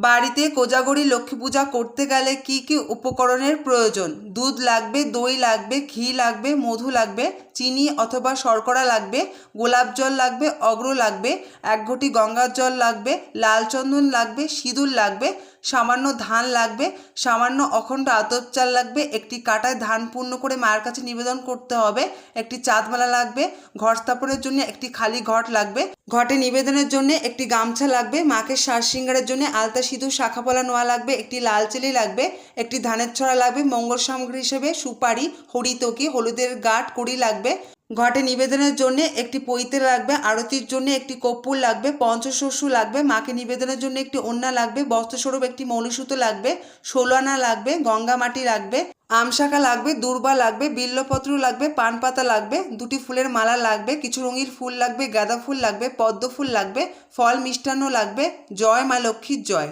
বাড়িতে কোজাগরি লক্ষ্মী পূজা করতে গেলে কি কি উপকরণের প্রয়োজন? দুধ লাগবে, দই লাগবে, ঘি লাগবে, মধু লাগবে, চিনি অথবা শর্করা লাগবে, গোলাপ জল লাগবে, অগ্র লাগবে, এক ঘটি গঙ্গার জল লাগবে, লাল চন্দন লাগবে, সিঁদুর লাগবে সামান্য ধান লাগবে, সামান্য অখণ্ড আতপ চাল লাগবে, একটি কাটায় ধান পূর্ণ করে মায়ের কাছে নিবেদন করতে হবে, একটি চাঁদমালা লাগবে, ঘর স্থাপনের জন্য একটি খালি ঘট লাগবে, ঘটে নিবেদনের জন্য একটি গামছা লাগবে, মাকে সার সিঙ্গারের জন্য আলতা সিঁদুর শাখাপলা নোয়া লাগবে, একটি লাল চেলি লাগবে, একটি ধানের ছড়া লাগবে, মঙ্গল সামগ্রী হিসেবে সুপারি, হরিতকি, হলুদের গাঁট, কড়ি লাগবে ঘটে নিবেদনের জন্য একটি পৈতে লাগবে, আরতির জন্য একটি কর্পূর লাগবে, পঞ্চশস্য লাগবে, মাকে নিবেদনের জন্য একটি ওন্না লাগবে, বস্ত্রস্বরূপ একটি মৌলিসুতো লাগবে ষোলো আনা লাগবে, গঙ্গা মাটি লাগবে, আমশাখা লাগবে, দূর্বা লাগবে, বিল্লপত্র লাগবে পান পাতা লাগবে, দুটি ফুলের মালা লাগবে, কিছু রঙিন ফুল লাগবে, গাঁদা ফুল লাগবে, পদ্ম ফুল লাগবে, ফল মিষ্টান্ন লাগবে, জয় মা লক্ষ্মীর জয়।